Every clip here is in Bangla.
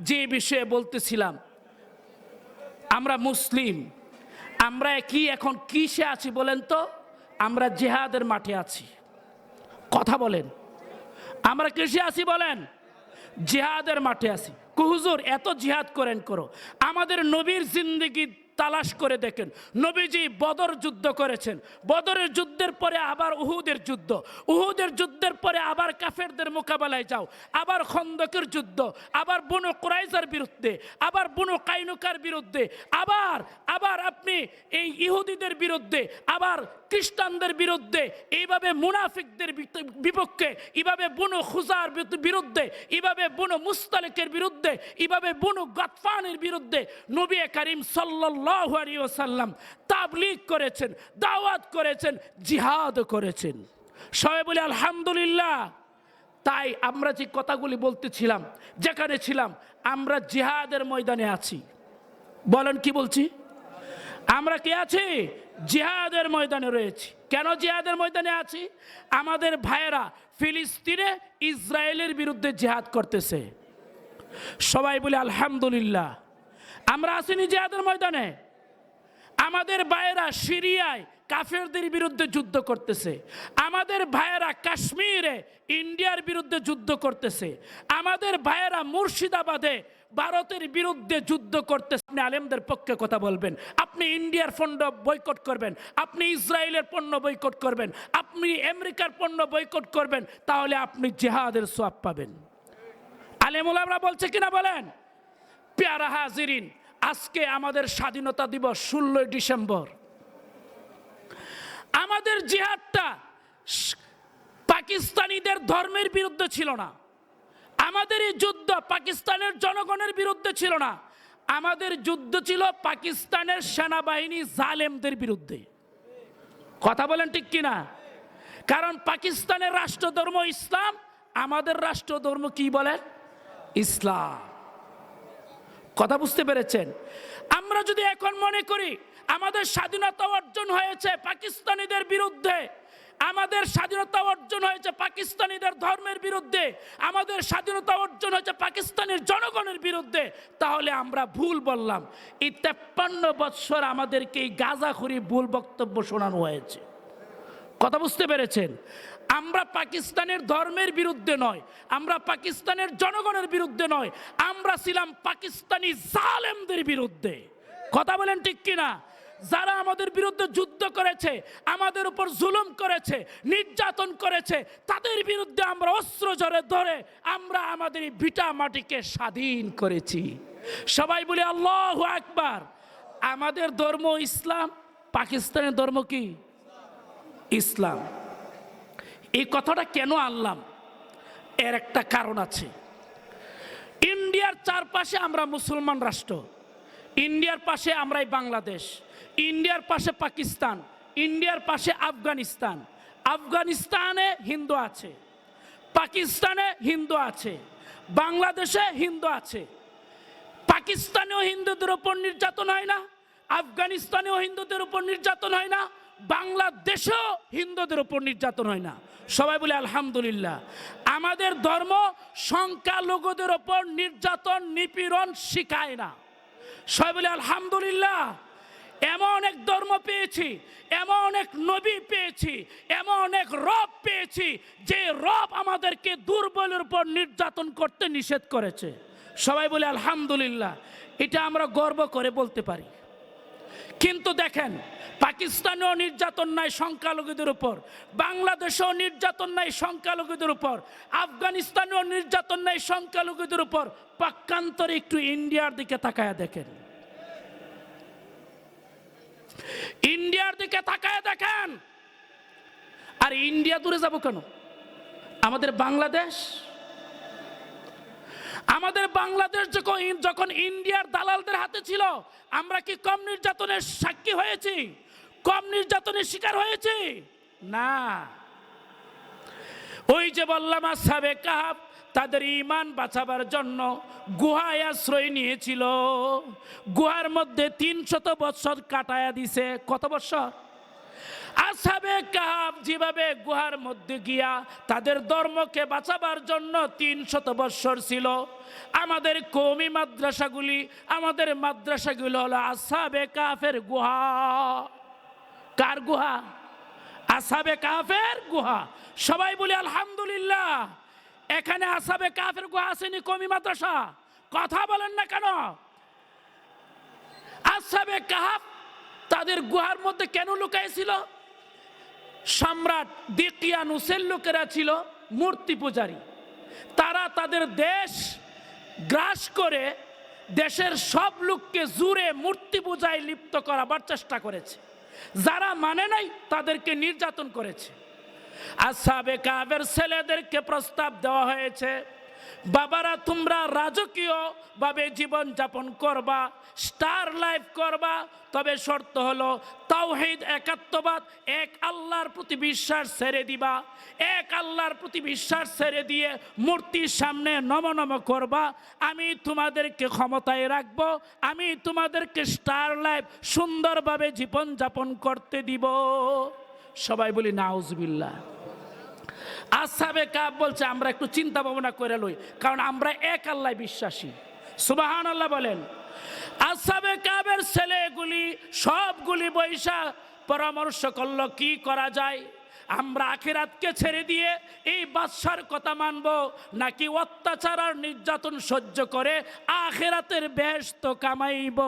যে বিষয়ে বলতেছিলাম, আমরা মুসলিম, আমরা কি এখন কিসে আছি বলেন তো? আমরা জেহাদের মাঠে আছি। কথা বলেন। আমরা কৃষি আছি বলেন? জেহাদের মাঠে আছি। কুহুজুর এত জিহাদ করেন করো। আমাদের নবীর জিন্দগি তালাশ করে দেখেন। নবীজি বদর যুদ্ধ করেছেন। বদরের যুদ্ধের পরে আবার উহুদের যুদ্ধ। উহুদের যুদ্ধের পরে আবার কাফেরদের মোকাবেলায় যাও। আবার খন্দকের যুদ্ধ। আবার বনু ক্রাইজার বিরুদ্ধে। আবার বনু কাইনুকার বিরুদ্ধে। আবার আবার আপনি এই ইহুদিদের বিরুদ্ধে। আবার খ্রিস্টানদের বিরুদ্ধে, এইভাবে মুনাফিকদের বিপক্ষে, এইভাবে বুনো খুজার বিরুদ্ধে, এইভাবে বুনো মুস্তালিকের বিরুদ্ধে, এইভাবে বুনো গতফানের বিরুদ্ধে নবী করিম সাল্লাল্লাহু আলাইহি ওয়াসাল্লাম তাবলীগ করেছেন, দাওয়াত করেছেন, জিহাদ করেছেন। সবাই বলে, আলহামদুলিল্লাহ। তাই আমরা যে কথাগুলি বলতেছিলাম, যেখানে ছিলাম, আমরা জিহাদের ময়দানে আছি। বলেন কি বলছি? আমরা কি আছি? জিহাদের ময়দানে রয়েছি। কেন জিহাদের ময়দানে আছি? আমাদের ভাইয়েরা ফিলিস্তিনে ইসরায়েলের বিরুদ্ধে জিহাদ করতেছে। সবাই বলে, আলহামদুলিল্লাহ। আমরা আসিনি জিহাদের ময়দানে। আমাদের ভাইয়েরা সিরিয়ায় কাফেরদের বিরুদ্ধে যুদ্ধ করতেছে। আমাদের ভাইয়েরা কাশ্মীরে, ইন্ডিয়ার বিরুদ্ধে যুদ্ধ করতেছে। আমাদের ভাইয়েরা মুর্শিদাবাদে ভারতের বিরুদ্ধে যুদ্ধ করতেছে। আপনি আলেমদের পক্ষে কথা বলবেন, আপনি ইন্ডিয়ার পণ্য বয়কট করবেন, আপনি ইসরায়েলের পণ্য বয়কট করবেন, আপনি আমেরিকার পণ্য বয়কট করবেন, তাহলে আপনি জেহাদের সোয়াব পাবেন। আলেমুলামরা বলছে কিনা বলেন? পেয়ারা হাজিরিন, আজকে আমাদের স্বাধীনতা দিবস ষোলোই ডিসেম্বর। আমাদের জিহাদটা পাকিস্তানিদের ধর্মের বিরুদ্ধে ছিল না। আমাদের এই যুদ্ধ পাকিস্তানের জনগণের বিরুদ্ধে ছিল না। আমাদের যুদ্ধ ছিল পাকিস্তানের সেনাবাহিনী জালেমদের বিরুদ্ধে। কথা বলেন ঠিক কিনা? কারণ পাকিস্তানের রাষ্ট্রধর্ম ইসলাম, আমাদের রাষ্ট্রধর্ম কি বলেন ইসলাম। কথা বুঝতে পেরেছেন? আমরা যদি এখন মনে করি আমাদের স্বাধীনতা অর্জন হয়েছে পাকিস্তানিদের বিরুদ্ধে। আমাদের স্বাধীনতা অর্জন হয়েছে পাকিস্তানিদের ধর্মের বিরুদ্ধে। আমাদের স্বাধীনতা অর্জন হয়েছে পাকিস্তানের জনগণের বিরুদ্ধে। তাহলে আমরা ভুল বললাম। এই তেপ্পান্ন বৎসর আমাদেরকে এই গাজাখুরি ভুল বক্তব্য শোনানো হয়েছে। কথা বুঝতে পেরেছেন? আমরা পাকিস্তানের ধর্মের বিরুদ্ধে নয়। আমরা পাকিস্তানের জনগণের বিরুদ্ধে নয়। আমরা ছিলাম পাকিস্তানি জালেমদের বিরুদ্ধে। কথা বলেন ঠিক কিনা? যারা আমাদের বিরুদ্ধে যুদ্ধ করেছে, আমাদের উপর জুলুম করেছে, নির্যাতন করেছে, তাদের বিরুদ্ধে আমরা অস্ত্র জরে ধরে আমরা আমাদের এই ভিটা মাটিকে স্বাধীন করেছি। সবাই বলি, আল্লাহ একবার আমাদের ধর্ম ইসলাম, পাকিস্তানের ধর্ম কি? ইসলাম। এই কথাটা কেন আনলাম? এর একটা কারণ আছে। ইন্ডিয়ার চারপাশে আমরা মুসলমান রাষ্ট্র, ইন্ডিয়ার পাশে আমরাই বাংলাদেশ। ইন্ডিয়ার পাশে পাকিস্তান, ইন্ডিয়ার পাশে আফগানিস্তান। আফগানিস্তানে হিন্দু আছে, পাকিস্তানে হিন্দু আছে, বাংলাদেশে হিন্দু আছে। পাকিস্তানেও হিন্দুদের উপর নির্যাতন হয় না, আফগানিস্তানেও হিন্দুদের উপর নির্যাতন হয় না, বাংলাদেশেও হিন্দুদের উপর নির্যাতন হয় না। সবাই বলে আলহামদুলিল্লাহ। আমাদের ধর্ম সংখ্যালঘুদের ওপর নির্যাতন, নিপীড়ন শিখায় না। সবাই বলে আলহামদুলিল্লাহ। এমন এক ধর্ম পেয়েছি, এমন এক নবী পেয়েছি, এমন এক রব পেয়েছি, যে রব আমাদেরকে দুর্বলের উপর নির্যাতন করতে নিষেধ করেছে। সবাই বলে, আলহামদুলিল্লাহ। এটা আমরা গর্ব করে বলতে পারি। কিন্তু দেখেন, পাকিস্তানেও নির্যাতন নাই সংখ্যালঘুদের উপর, বাংলাদেশেও নির্যাতন নাই সংখ্যালঘুদের উপর, আফগানিস্তানেও নির্যাতন নাই সংখ্যালঘুদের উপর। পাক্কান্তরে একটু ইন্ডিয়ার দিকে তাকায়া দেখেন। ইন্ডিয়ার দিকে তাকায় দেখেন। আর ইন্ডিয়া দূরে যাব কেন? আমাদের বাংলাদেশ। আমাদের বাংলাদেশ যখন যখন ইন্ডিয়ার দালালদের হাতে ছিল, আমরা কি কম নির্যাতনের সাক্ষী হয়েছি? কম নির্যাতনের শিকার হয়েছি? না। ওই যে বললাম, আসাবে কাহাব তাদের ইমান বাঁচাবার জন্য গুহায় আশ্রয় নিয়েছিল। গুহার মধ্যে তিনশত বৎসর কাটায়া দিছে। কত বৎসর? আসাবে কাহাব যেভাবে গুহার মধ্যে গিয়া তাদের ধর্মকে বাঁচাবার জন্য তিন শত বৎসর ছিল। আমাদের কৌমি মাদ্রাসাগুলি, আমাদের মাদ্রাসাগুলো হলো আসাবে কাফের গুহা। কার গুহা? আসাবে কাফের গুহা। সবাই বলি, আলহামদুলিল্লাহ। এখানে আসাবে কাফের গুহা আসেনি কমি মাদ্রাসা। কথা বলেন না কেন? আসাবে কাহাব তাদের গুহার মধ্যে কেন লুকাইছিল? সম্রাট দিকিয়ানুসের লোকেরা ছিল মূর্তি পূজারী। তারা তাদের দেশ গ্রাস করে দেশের সব লোককে জুড়ে মূর্তি পূজায় লিপ্ত করাবার চেষ্টা করেছে। যারা মানে নাই তাদেরকে নির্যাতন করেছে। আসাবে কাবের ছেলেদেরকে প্রস্তাব দেওয়া হয়েছে, বাবারা, তোমরা রাজকীয় ভাবে জীবন যাপন করবা, স্টার লাইফ করবা, তবে শর্ত হলো তাওহিদ, একাত্মবাদ, এক আল্লাহর প্রতি বিশ্বাস ছেড়ে দিবা, এক আল্লাহর প্রতি বিশ্বাস ছেড়ে দিয়ে মূর্তির সামনে নম নম করবা, আমি তোমাদেরকে ক্ষমতায় রাখব, আমি তোমাদেরকে স্টার লাইফ, সুন্দরভাবে জীবন যাপন করতে দিব। সবাই বলি, নাউজবিল্লাহ। আসাবে কাব বলছে, আমরা একটু চিন্তা ভাবনা করে লই, কারণ আমরা এক আল্লাহ বিশ্বাসী। সুবাহান আল্লাহ বলেন, আসাবে কাবের ছেলেগুলি সবগুলি বৈশা পরামর্শ করল, কি করা যায়? আমরা আখেরাতকে ছেড়ে দিয়ে এই বাদশার কথা মানব, নাকি অত্যাচার আর নির্যাতন সহ্য করে আখেরাতের ব্যস্ত কামাইব?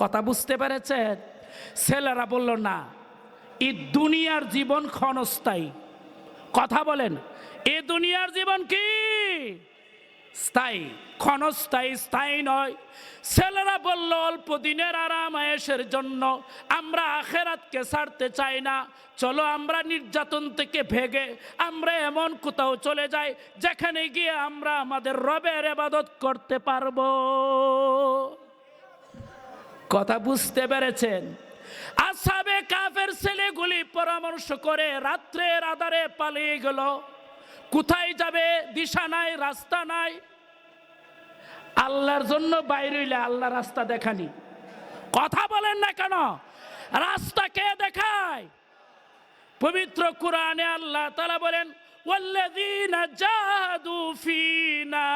কথা বুঝতে পেরেছেন? ছেলেরা বলল, না এই দুনিয়ার জীবন ক্ষণস্থায়ী। কথা বলেন, এ দুনিয়ার জীবন কি? স্থায়ী, ক্ষণস্থায়ী, স্থায়ী নয়। ছেলেরা বলল, অল্প দিনের আরাম আয়েসের জন্য আমরা আখেরাতকে ছাড়তে চাই না। চলো আমরা নির্যাতন থেকে ভেগে আমরা এমন কোথাও চলে যাই যেখানে গিয়ে আমরা আমাদের রবের এবাদত করতে পারব। কথা বুঝতে পেরেছেন? আসাবে কাফের ছেলেগুলি পরামর্শ করে রাত্রের আধারে পালিয়ে গেল কোথায় যাবে দিশা নাই রাস্তা নাই আল্লাহর জন্য বাইরে হইলে আল্লাহ রাস্তা দেখানি কথা বলেন না কেন রাস্তা কে দেখায় পবিত্র কোরআনে আল্লাহ তালা বলেন والذين جاهدوا فينا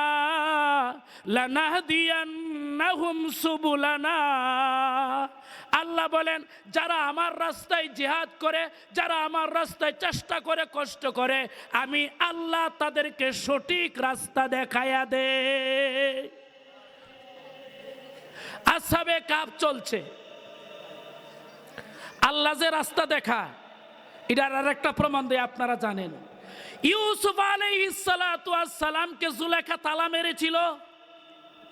لنهدينهم سبلنا আল্লাহ বলেন, যারা আমার রাস্তায় জিহাদ করে, যারা আমার রাস্তায় চেষ্টা করে, কষ্ট করে, আমি আল্লাহ তাদেরকে সঠিক রাস্তা দেখায়া দে আসাবে কাপ চলছে। আল্লাহ যে রাস্তা দেখা, এটার আর একটা প্রমাণ দিয়ে আপনারা জানেন। ইউসুফ আলাইসালামকে জুলেখা তালা মেরেছিল।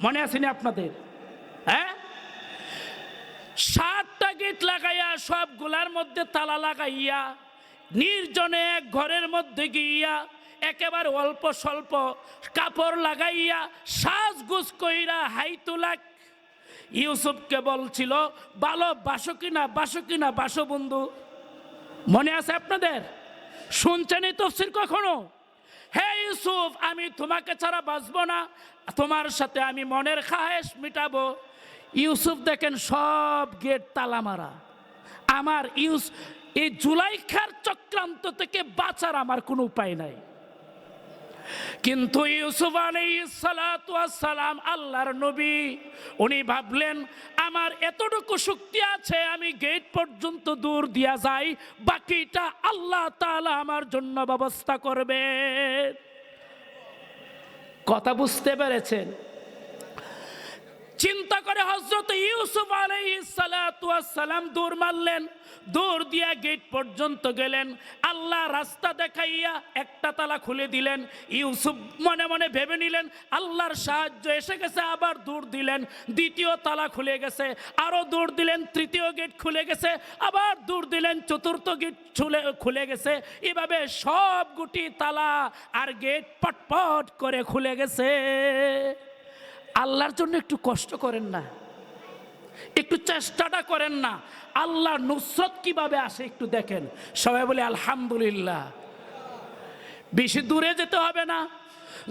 মনে আসেনি আপনাদের? হ্যাঁ? সাতটা গেট লাগাইয়া সব সবগুলার মধ্যে তালা লাগাইয়া, নির্জনে এক ঘরের মধ্যে গিয়া, একেবারে অল্প স্বল্প কাপড় লাগাইয়া সাজগুজ কইরা হাই তুলাক ইউসুফকে বলছিল ভালো বাসো কিনা বাসো কিনা, বাসো বন্ধু। মনে আছে আপনাদের? শুনছেন এই তফসির কখনো? হে ইউসুফ, আমি তোমাকে ছাড়া বাঁচবো না, তোমার সাথে আমি মনের খাহেশ মিটাবো। ইউসুফ দেখেন সব গেট তালা মারা। আমার ইউস এই জুলাইখার চক্রান্ত থেকে বাঁচার আমার কোনো উপায় নাই। কিন্তু ইউসুফ সালাম আল্লাহর নবী, উনি ভাবলেন, আমার এতটুকু শক্তি আছে, আমি গেট পর্যন্ত দূর দিয়া যাই, বাকিটা আল্লাহ তাআলা আমার জন্য ব্যবস্থা করবে। কথা বুঝতে পেরেছেন? চিন্তা করে হজরত ইউসুফ সালাম দৌড় মারলেন দৌড় দিয়া গেট পর্যন্ত গেলেন, আল্লাহ রাস্তা দেখাইয়া একটা তালা খুলে দিলেন, ইউসুফ মনে মনে ভেবে নিলেন, আল্লাহর সাহায্য এসে গেছে, আবার দূর দিলেন, দ্বিতীয় তালা খুলে গেছে আরও দূর দিলেন, তৃতীয় গেট খুলে গেছে, আবার দূর দিলেন, চতুর্থ গেট খুলে খুলে গেছে, এভাবে সব গুটি তালা আর গেট পটপট করে খুলে গেছে। আল্লাহর জন্য একটু কষ্ট করেন না। একটু চেষ্টাটা করেন না। আল্লাহ নুসরত কীভাবে আসে একটু দেখেন। সবাই বলে, আলহামদুলিল্লাহ। বেশি দূরে যেতে হবে না।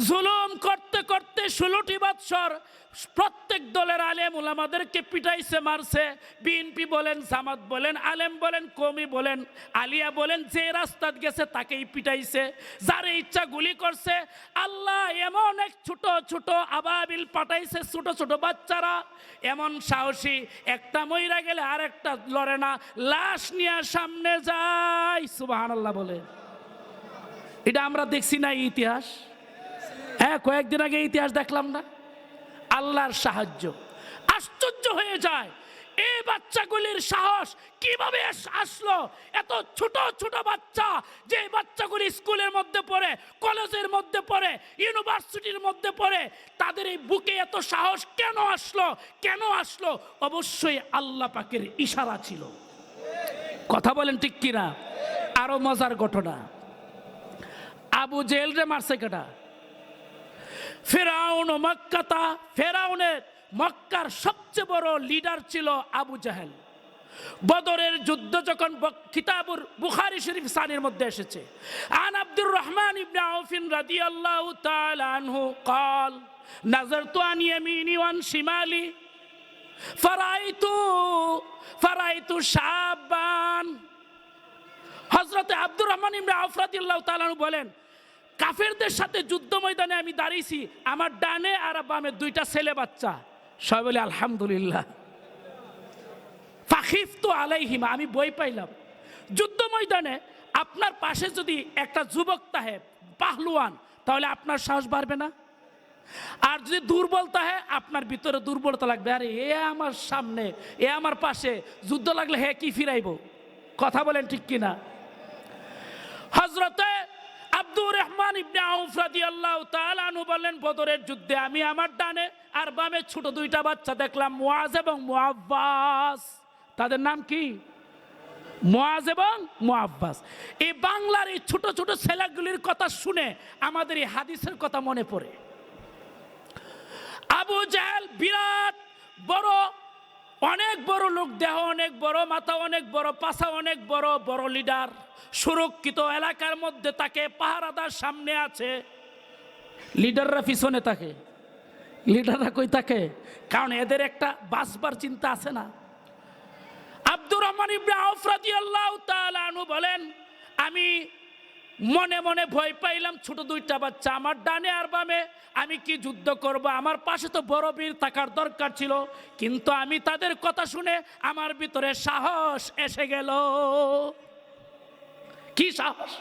জুলুম করতে করতে ষোলোটি বৎসর প্রত্যেক দলের আলেম ওলামাদেরকে পিটাইছে, মারছে। বিএনপি বলেন, জামাত বলেন, আলেম বলেন কমি বলেন, আলিয়া বলেন, যে রাস্তাত গেছে তাকেই পিটাইছে। যার ইচ্ছা গুলি করছে, আল্লাহ এমন এক ছোট ছোট আবাবিল পাঠাইছে, ছোট ছোট বাচ্চারা। এমন সাহসী, একটা মহিলা গেলে আর একটা লড়ে না। লাশ নিয়ে সামনে যায় সুবাহান আল্লাহ বলে। এটা আমরা দেখছি না ইতিহাস। হ্যাঁ কয়েকদিন আগে ইতিহাস দেখলাম না? আল্লাহর সাহায্য। আশ্চর্য হয়ে যায়, এই বাচ্চাগুলির সাহস কীভাবে আস- আসলো? এত ছোট ছোট বাচ্চা যে বাচ্চাগুলি স্কুলের মধ্যে পড়ে, কলেজের মধ্যে পড়ে, ইউনিভার্সিটির মধ্যে পড়ে, তাদের এই বুকে এত সাহস কেন আসলো? কেন আসলো? অবশ্যই আল্লাহ পাকের ইশারা ছিল। কথা বলেন ঠিক কিনা? আরও মজার ঘটনা। আবু জেল রে মারছে কেটা? ফেরাউন ও মক্কাতা ফেরাউনের মক্কার সবচেয়ে বড় লিডার ছিল আবু জাহেল বদরের যুদ্ধ যখন বক- কিতাবুর বুখারি শরীফ সানির মধ্যে এসেছে আন আব্দুর রহমান ইবনে আউফিন রাদিয়াল্লাহু তাআলা আনহু قال نظرت عن يميني وعن شمالي فرأيت فرأيت شابا হজরতে আব্দুর রহমান ইমরা আফরাদিল্লাহ তালানু বলেন কাফেরদের সাথে যুদ্ধ ময়দানে আমি দাঁড়িয়েছি, আমার ডানে আর বামে দুইটা ছেলে বাচ্চা। সবাই বলে, আলহামদুলিল্লাহ। ফাখিফ তো আলাইহিমা, আমি বই পাইলাম। যুদ্ধ ময়দানে আপনার পাশে যদি একটা যুবক তাহে, পাহলুয়ান, তাহলে আপনার সাহস বাড়বে না? আর যদি দুর্বলতা হয় আপনার ভিতরে দুর্বলতা লাগবে। আরে, এ আমার সামনে, এ আমার পাশে, যুদ্ধ লাগলে হে কি ফিরাইব? কথা বলেন ঠিক কিনা? হজরতে আব্দুর রহমান ইবনে আউফ রাদিয়াল্লাহু তাআলা আনহু বললেন, বদরের যুদ্ধে আমি আমার ডানে আর বামে ছোট দুইটা বাচ্চা দেখলাম, মুআজ এবং মুআব্বাস। তাদের নাম কি? মুআজ এবং মুআব্বাস। এই বাংলার এই ছোট ছোট ছেলেগুলির কথা শুনে আমাদের এই হাদিসের কথা মনে পড়ে। আবু জাহেল বিরাট বড় অনেক বড় লোক দেহ অনেক বড়, মাথা অনেক বড় পাশা অনেক বড় বড় লিডার। সুরক্ষিত এলাকার মধ্যে তাকে পাহারাদার সামনে আছে। লিডাররা পিছনে থাকে। লিডাররা কই থাকে? কারণ এদের একটা বাঁচবার চিন্তা আছে না। আব্দুর রহমান রাদিয়াল্লাহু তাআলা আনহু বলেন, আমি মনে মনে ভয় পাইলাম, ছোট দুইটা বাচ্চা আমার ডানে আর বামে। আমি কি যুদ্ধ করব? আমার পাশে তো বড় বীর থাকার দরকার ছিল, কিন্তু আমি তাদের কথা শুনে আমার ভিতরে সাহস এসে গেল। কি সাহস?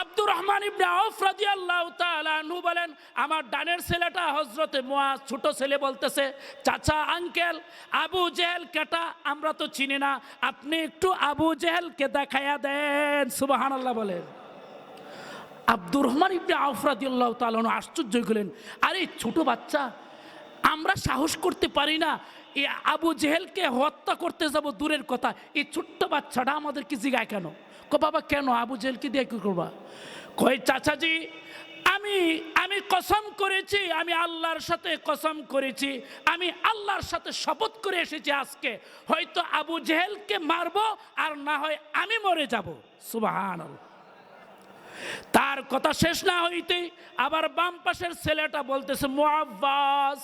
আব্দুর রহমান ইবনে আউফ রাদিয়াল্লাহু তাআলা আনহু বলেন, আমার ডানের ছেলেটা হযরতে মুআজ ছোট ছেলে বলতেছে, চাচা, আঙ্কেল, আবু জেহেল কেটা? আমরা তো চিনি না, আপনি একটু আবু জেহেলকে দেখাইয়া দেন সুবহানাল্লাহ বলেন। আব্দুর রহমান ইবনে তাআলা আনহু আশ্চর্য গেলেন, আরে ছোট বাচ্চা, আমরা সাহস করতে পারি না। এই আবু জেহেলকে হত্যা করতে যাব, দূরের কথা। এই ছোট্ট বাচ্চাটা আমাদের কি জিগায় কেন? কো, বাবা, কেন আবু জেহেলকে দিয়ে কি করবা? কই চাচাজি, আমি আমি কসম করেছি, আমি আল্লাহর সাথে কসম করেছি, আমি আল্লাহর সাথে শপথ করে এসেছি আজকে। হয়তো আবু জেহেলকে মারবো, আর না হয় আমি মরে যাব। সুবহানাল্লাহ। তার কথা শেষ না হইতে আবার বাম পাশের ছেলেটা বলতেছে, মুআব্বাস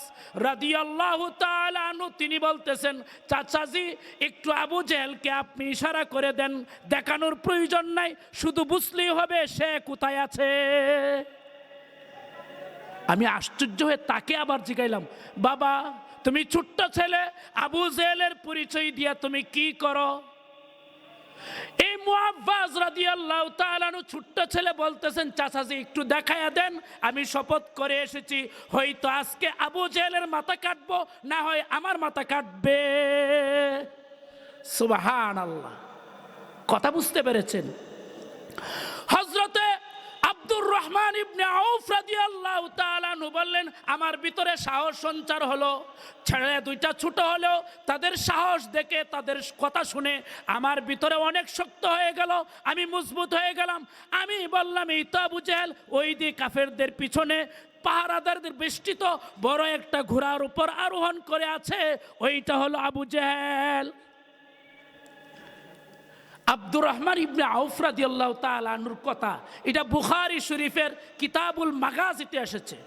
রাদিয়াল্লাহু তাআলা আনহু। তিনি বলতেছেন, চাচাজি, একটু আবু জেহেলকে আপনি ইশারা করে দেন, দেখানোর প্রয়োজন নাই, শুধু বুঝলেই হবে সে কোথায় আছে। আমি আশ্চর্য হয়ে তাকে আবার জিগাইলাম, বাবা, তুমি ছোট্ট ছেলে, আবু জেহেলের পরিচয় দিয়া তুমি কি করো? এই মুআব্বাস রাদিয়াল্লাহু তাআলা আনহু ছোট্ট ছেলে বলতেছেন, চাচাজি, একটু দেখায়া দেন, আমি শপথ করে এসেছি। হয়তো আজকে আবু জেলের মাথা কাটবো, না হয় আমার মাথা কাটবে। সুবহানাল্লাহ। কথা বুঝতে পেরেছেন? আব্দুর রহমান ইবনে আউফ রাদিয়াল্লাহু তাআলা বললেন, আমার ভিতরে সাহস সঞ্চার হলো ছেলে দুইটা ছোট হলেও তাদের সাহস দেখে তাদের কথা শুনে আমার ভিতরে অনেক শক্ত হয়ে গেল, আমি মজবুত হয়ে গেলাম। আমি বললাম, এই তো আবু জেহেল ওই দিয়ে কাফেরদের পিছনে পাহারাদারদের বেষ্টিত বড় একটা ঘোড়ার উপর আরোহণ করে আছে, ওইটা হলো আবু জেহেল। আব্দুর রহমান ইবনে আউফরাদি আল্লাহ আনহুর কথা। এটা বুখারি শরীফের কিতাবুল মাগাজিতে এসেছে।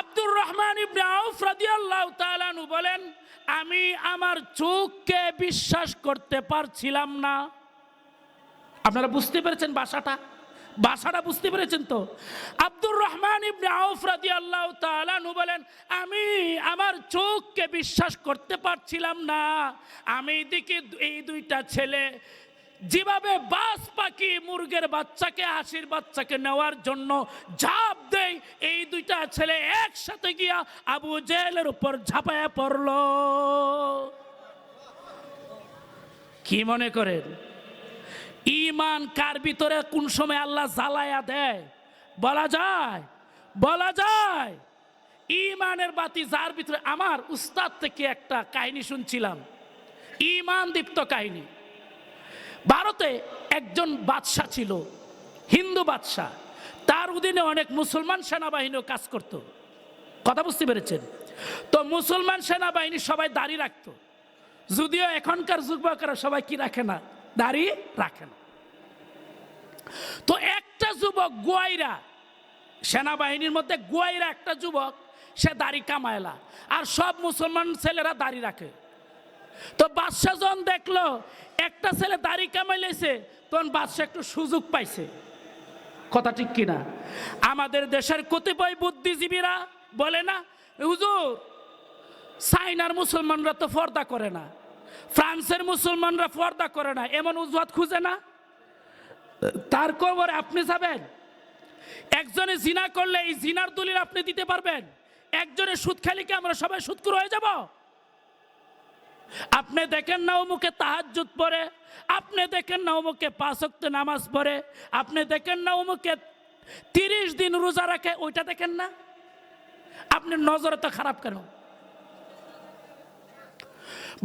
আব্দুর রহমান ইবনে আউফ আল্লাহ আনহু বলেন, আমি আমার চোখকে বিশ্বাস করতে পারছিলাম না। আপনারা বুঝতে পেরেছেন বাসাটা বাসাটা বুঝতে পেরেছেন তো? আব্দুর রহমান ইবনে আউফ রাদিয়াল্লাহু তাআলা আনহু বলেন, আমি আমার চোখকে বিশ্বাস করতে পারছিলাম না। আমি এদিকে এই দুইটা ছেলে যেভাবে বাস পাখি মুরগের বাচ্চাকে, হাসির বাচ্চাকে নেওয়ার জন্য ঝাঁপ দেয়, এই দুইটা ছেলে একসাথে গিয়া আবু জেলের উপর ঝাঁপায়া পড়ল। কি মনে করেন? ইমান কার ভিতরে? কোন সময় আল্লাহ জ্বালায়া দেয়? বলা যায় বলা যায়। ইমানের বাতি যার ভিতরে? আমার উস্তাদ থেকে একটা কাহিনী শুনছিলাম। ইমান দীপ্ত কাহিনী। ভারতে একজন বাদশাহ ছিল, হিন্দু বাদশাহ। তার অধীনে অনেক মুসলমান সেনাবাহিনীও কাজ করত। কথা বুঝতে পেরেছেন? তো মুসলমান সেনাবাহিনী সবাই দাঁড়িয়ে রাখত। যদিও এখনকার যুবকরা সবাই কি রাখে না? দাড়ি রাখে না তো একটা যুবক গোয়াইরা, সেনাবাহিনীর মধ্যে গোয়াইরা একটা যুবক, সে দাড়ি কামায়লা। আর সব মুসলমান ছেলেরা দাড়ি রাখে। তো বাদশাহ যখন দেখল, একটা ছেলে দাড়ি কামাইলেছে, তখন বাদশাহ একটু সুযোগ পাইছে। কথা ঠিক কিনা? আমাদের দেশের কতিপয় বুদ্ধিজীবীরা বলে না, হুজুর চাইনার মুসলমানরা তো পর্দা করে না। ফ্রান্সের মুসলমানরা পর্দা করে না, এমন উজুয়াত খুঁজে না। তার খবরে আপনি যাবেন, একজনে জিনা করলে এই জিনার দলিল আপনি দিতে পারবেন, একজনের সুদ খালিকে আমরা সবাই সুদকুর হয়ে যাব? আপনি দেখেন না অমুকে তাহাজ্জুদ পড়ে আপনি দেখেন না অমুকে পাঁচক্ত নামাজ পড়ে আপনি দেখেন না অমুকে তিরিশ দিন রোজা রাখে, ওইটা দেখেন না। আপনি নজরে তো খারাপ কেন?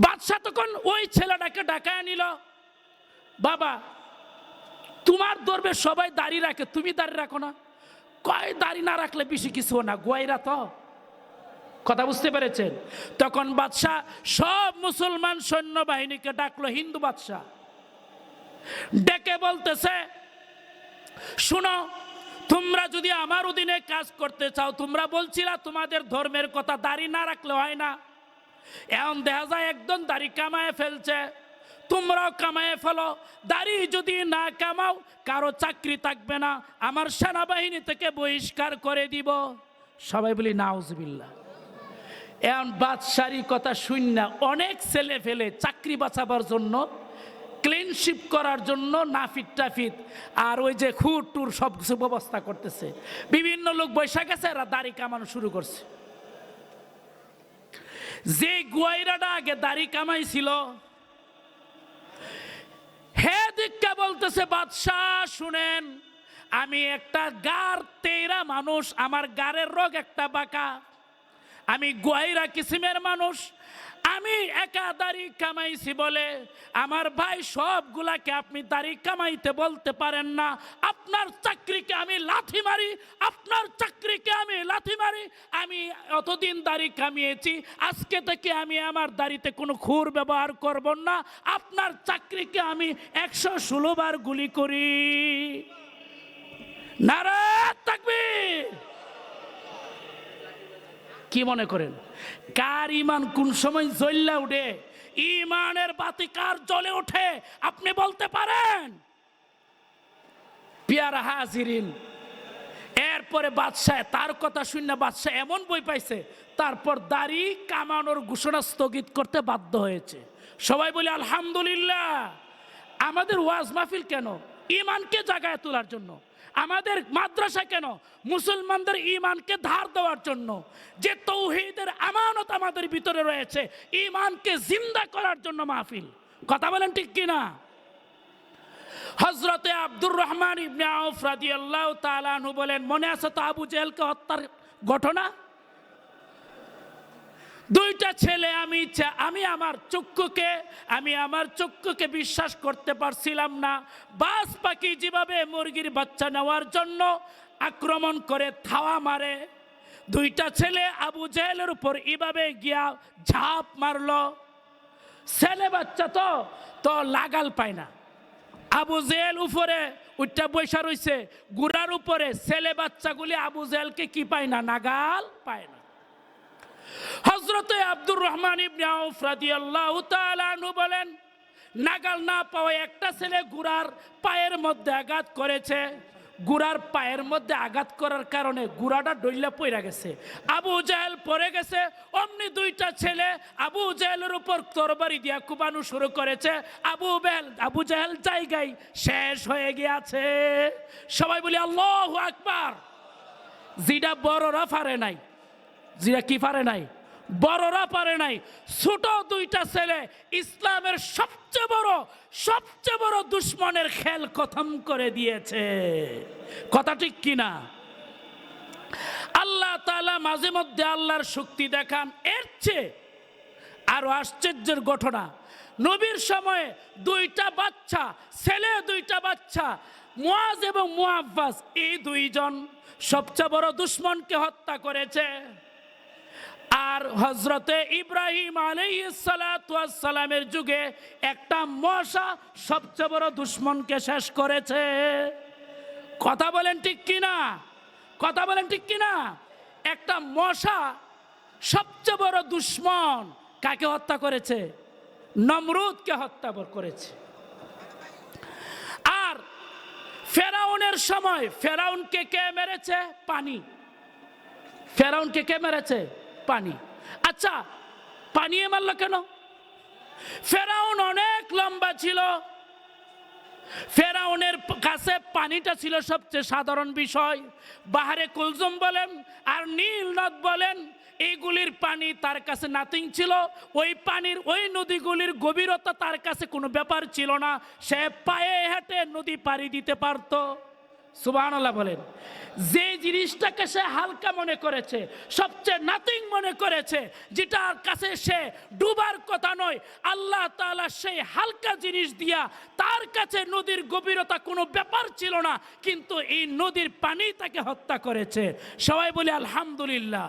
বাদশাহ তখন ওই ছেলেটাকে ডাকায় নিল। বাবা, তোমার দরবে সবাই দাড়ি রাখে, তুমি দাড়ি রাখো না। কয় দাড়ি না রাখলে বেশি কিছু না, গোয়াইরা তো। কথা বুঝতে পেরেছেন? তখন বাদশাহ সব মুসলমান সৈন্যবাহিনীকে ডাকলো, হিন্দু বাদশাহ, ডেকে বলতেছে, শুনো, তোমরা যদি আমার অধীনে কাজ করতে চাও, তোমরা বলছিলা তোমাদের ধর্মের কথা, দাড়ি না রাখলে হয় না। এখন দেখা যায় একদম দাড়ি কামায় ফেলছে, তোমরাও কামায় ফেলো। দাড়ি যদি না কামাও, কারও চাকরি থাকবে না। আমার সেনাবাহিনী থেকে বহিষ্কার করে দিব। সবাই বলি নাউজবিল্লা এখন বাদশারি কথা শূন্য অনেক ছেলে ফেলে চাকরি বাঁচাবার জন্য ক্লিনশিপ করার জন্য নাফিট টাফিট আর ওই যে খুর টুর সব কিছু ব্যবস্থা করতেছে। বিভিন্ন লোক বৈশাখ গেছে, এরা দাড়ি কামানো শুরু করছে। যে গুয়াইরাটা আগে দাড়ি কামাইছিল হে দীক্ষা বলতেছে, বাদশাহ, শুনেন, আমি একটা গার তেরা মানুষ, আমার গারের রোগ একটা বাঁকা। আমি গোয়াইরা কিসিমের মানুষ। আমি একা দাড়ি কামাইছি বলে আমার ভাই সবগুলাকে আপনি দাড়ি কামাইতে বলতে পারেন না। আপনার চাকরিকে আমি লাথি মারি, আপনার চাকরিকে আমি লাথি মারি। আমি অতদিন দাড়ি কামিয়েছি, আজকে থেকে আমি আমার দাড়িতে কোনো খুর ব্যবহার করব না। আপনার চাকরিকে আমি একশো ষোলোবার গুলি করি। নারা কি মনে করেন? কার ইমান কোন সময় জ্বললে উঠে? ইমানের বাতি কার জ্বলে ওঠে আপনি বলতে পারেন? পিয়ারা হাজিরিন। এরপরে বাদশাহ, তার কথা শুনে বাদশাহ এমন বই পাইছে, তারপর দাড়ি কামানোর ঘোষণা স্থগিত করতে বাধ্য হয়েছে। সবাই বলে, আলহামদুলিল্লাহ। আমাদের ওয়াজ মাহফিল কেন? ইমানকে জাগায় তোলার জন্য। আমাদের মাদ্রাসা কেন? মুসলমানদের ইমানকে ধার দেওয়ার জন্য। যে তৌহিদের আমানত আমাদের ভিতরে রয়েছে ইমানকে জিন্দা করার জন্য মাহফিল। কথা বলেন ঠিক কিনা? হজরতে আব্দুর রহমান ইবনে আউফ আল্লাহ আনহু বলেন, মনে আছে তো আবু জেহেলকে হত্যার ঘটনা? দুইটা ছেলে আমি আমি আমার চক্ষুকে, আমি আমার চক্ষুকে বিশ্বাস করতে পারছিলাম না। বাস পাখি যেভাবে মুরগির বাচ্চা নেওয়ার জন্য আক্রমণ করে থাওয়া মারে। দুইটা ছেলে আবু জেহেলের উপর এভাবে গিয়া ঝাঁপ মারলো। ছেলে বাচ্চা তো তো লাগাল পায় না। আবু জেহেল উপরে উঠটা বৈশা রইছে, গুড়ার উপরে ছেলে বাচ্চাগুলি আবু জেহেলকে কি পায় না, নাগাল পায় না। হজরতে আব্দুর রহমান ইবনে আউফ রাদিয়াল্লাহু তাআলা বলেন, নাগাল না পাওয়া একটা ছেলে গুড়ার পায়ের মধ্যে আঘাত করেছে। গুড়ার পায়ের মধ্যে আঘাত করার কারণে গুড়াটা ডইলা পড়ে গেছে। আবু জাহেল পড়ে গেছে, অমনি দুইটা ছেলে আবু জাহেলের উপর তরবারি দিয়া কুবানো শুরু করেছে। আবু বেল আবু জাহেল জায়গায় শেষ হয়ে গিয়েছে। সবাই বলি, আল্লাহ আকবার! যেটা বড়রা পারে নাই। যেটা কি পারে নাই? বড়রা পারে নাই। ছোট দুইটা ছেলে ইসলামের সবচেয়ে বড় সবচেয়ে বড় দুশ্মনের খেল খতম করে দিয়েছে। কথা ঠিক কিনা? আল্লাহ তাআলা মাঝে মধ্যে আল্লাহর শক্তি দেখান। এর চেয়ে আরও আশ্চর্যের ঘটনা, নবীর সময়ে দুইটা বাচ্চা, ছেলে দুইটা বাচ্চা মুয়াজ এবং মুআব্বাস, এই দুইজন সবচেয়ে বড় দুশ্মনকে হত্যা করেছে। আর হজরতে ইব্রাহিম সালামের যুগে একটা মশা সবচেয়ে বড় দুশ্মনকে শেষ করেছে। কথা বলেন ঠিক কিনা? কথা বলেন ঠিক কিনা? একটা মশা সবচেয়ে বড় দুশ্মন কাকে হত্যা করেছে? নমরুদকে হত্যা করেছে। আর ফেরাউনের সময় ফেরাউনকে কে মেরেছে? পানি। ফেরাউনকে কে মেরেছে? পানি। আচ্ছা পানি মারল কেন? ফেরাউন অনেক লম্বা ছিল। ফেরাউনের কাছে পানিটা ছিল সবচেয়ে সাধারণ বিষয়। বাহারে কুলজুম বলেন আর নীল নদ বলেন, এইগুলির পানি তার কাছে নাতিং ছিল। ওই পানির ওই নদীগুলির গভীরতা তার কাছে কোনো ব্যাপার ছিল না। সে পায়ে হেঁটে নদী পাড়ি দিতে পারতো। সুবহানাল্লাহ বলেন। যে জিনিসটাকে সে হালকা মনে করেছে, সবচেয়ে নাতিং মনে করেছে, যেটার কাছে সে ডুবার কথা নয়, আল্লাহ তালা সেই হালকা জিনিস দিয়া তার কাছে নদীর গভীরতা কোনো ব্যাপার ছিল না, কিন্তু এই নদীর পানি তাকে হত্যা করেছে। সবাই বলে আলহামদুলিল্লাহ।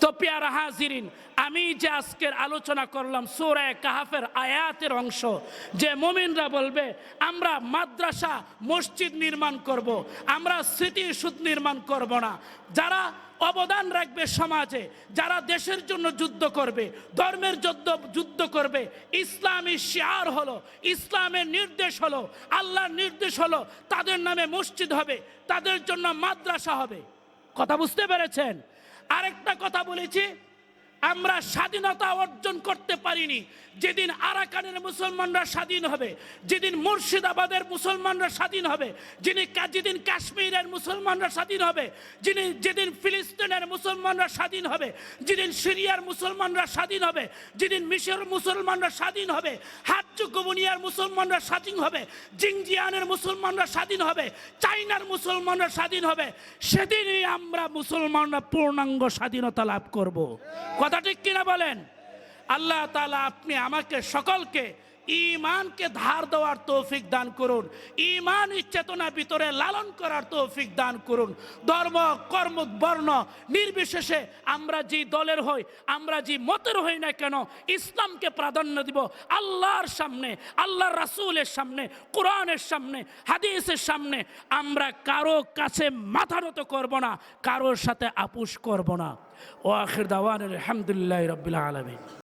তো পেয়ারা হাজিরিন। আমি যে আজকের আলোচনা করলাম সুরায় কাহাফের আয়াতের অংশ, যে মুমিনরা বলবে, আমরা মাদ্রাসা, মসজিদ নির্মাণ করব। আমরা স্মৃতিসুদ নির্মাণ করব না। যারা অবদান রাখবে সমাজে, যারা দেশের জন্য যুদ্ধ করবে, ধর্মের যুদ্ধ যুদ্ধ করবে, ইসলামী শিয়ার হলো, ইসলামের নির্দেশ হলো, আল্লাহর নির্দেশ হলো, তাদের নামে মসজিদ হবে, তাদের জন্য মাদ্রাসা হবে। কথা বুঝতে পেরেছেন? আরেকটা কথা বলেছি, আমরা স্বাধীনতা অর্জন করতে পারিনি। যেদিন আরাকানের মুসলমানরা স্বাধীন হবে, যেদিন মুর্শিদাবাদের মুসলমানরা স্বাধীন হবে, যিনি যেদিন কাশ্মীরের মুসলমানরা স্বাধীন হবে, যিনি যেদিন ফিলিস্তিনের মুসলমানরা স্বাধীন হবে, যেদিন সিরিয়ার মুসলমানরা স্বাধীন হবে, যেদিন মিশর মুসলমানরা স্বাধীন হবে হাজ্জু কুবুনিয়ার মুসলমানরা স্বাধীন হবে, জিংজিয়ানের মুসলমানরা স্বাধীন হবে, চাইনার মুসলমানরা স্বাধীন হবে, সেদিনই আমরা মুসলমানরা পূর্ণাঙ্গ স্বাধীনতা লাভ করব। কথা ঠিক কিনা বলেন? আল্লাহ তালা আপনি আমাকে সকলকে ইমানকে ধার দেওয়ার তৌফিক দান করুন। ইমান চেতনা ভিতরে লালন করার তৌফিক দান করুন। ধর্ম, কর্ম, বর্ণ নির্বিশেষে আমরা যে দলের হই, আমরা যে মতের হই না কেন, ইসলামকে প্রাধান্য দিব আল্লাহর সামনে, আল্লাহর রাসূলের সামনে, কোরআনের সামনে, হাদিসের সামনে। আমরা কারও কাছে মাথা নত করব না, কারোর সাথে আপুস করব না। ও আখির দাওয়ান আলহামদুলিল্লাহ রবিল আলমী